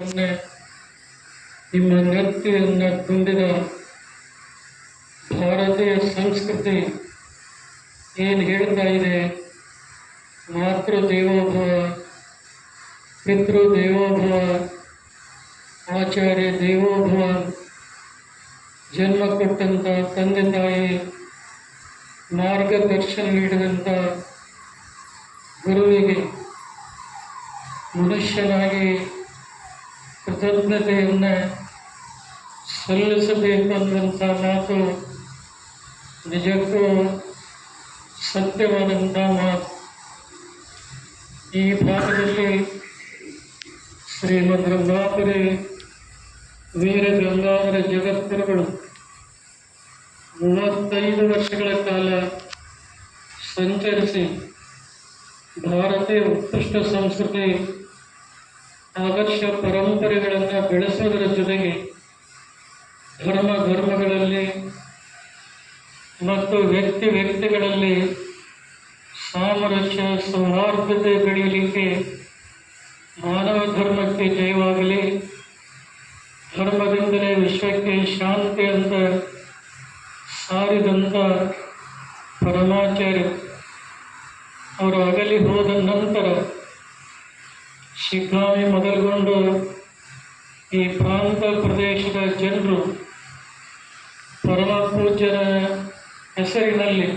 ನಿಮ್ಮ ನೆತ್ತಿಯನ್ನು ತುಂಬಿದ ಭಾರತೀಯ ಸಂಸ್ಕೃತಿ ಏನು ಹೇಳ್ತಾ ಇದೆ? ಮಾತೃ ದೇವೋಭವ, ಪಿತೃ ದೇವೋಭವ, ಆಚಾರ್ಯ ದೇವೋಭವ, ಜನ್ಮ ಕೊಟ್ಟಂಥ ತಂದೆ ತಾಯಿ, ಮಾರ್ಗದರ್ಶನ ನೀಡಿದಂಥ ಗುರುವಿಗೆ ಮನುಷ್ಯನಾಗಿ ಕೃತಜ್ಞತೆಯನ್ನು ಸಲ್ಲಿಸಬೇಕು ಅನ್ನುವಂಥ ಮಾತು ನಿಜಕ್ಕೂ ಸತ್ಯವಾದಂಥ ಮಾತು. ಈ ಭಾಗದಲ್ಲಿ ಶ್ರೀಮದ್ ಗಂಗಾಪುರಿ ವೀರ ಗಂಗಾಧರ ಜಗದ್ಗುರುಗಳು ಮೂವತ್ತೈದು ವರ್ಷಗಳ ಕಾಲ ಸಂಚರಿಸಿ ಭಾರತೀಯ ಉತ್ಕೃಷ್ಟ ಸಂಸ್ಕೃತಿ ಆದರ್ಶ ಪರಂಪರೆಗಳನ್ನು ಬೆಳೆಸೋದರ ಜೊತೆಗೆ ಧರ್ಮ ಧರ್ಮಗಳಲ್ಲಿ ಮತ್ತು ವ್ಯಕ್ತಿ ವ್ಯಕ್ತಿಗಳಲ್ಲಿ ಸಾಮರಸ್ಯ, ಸೌಹಾರ್ದತೆ ಬೆಳೆಯಲಿಕ್ಕೆ ಮಾನವ ಧರ್ಮಕ್ಕೆ ಜಯವಾಗಲಿ. ಧರ್ಮದಿಂದಲೇ ವಿಶ್ವಕ್ಕೆ ಶಾಂತಿ ಅಂತ ಸಾರಿದಂಥ ಪರಮಾಚಾರ್ಯ ಅವರು ಅಗಲಿ ಹೋದ ಶಿಗ್ಗಾಮಿ ಮೊದಲುಗೊಂಡು ಈ ಪ್ರಾಂತ ಪ್ರದೇಶದ ಜನರು ಪರಮ ಪೂಜ್ಯರ ಹೆಸರಿನಲ್ಲಿ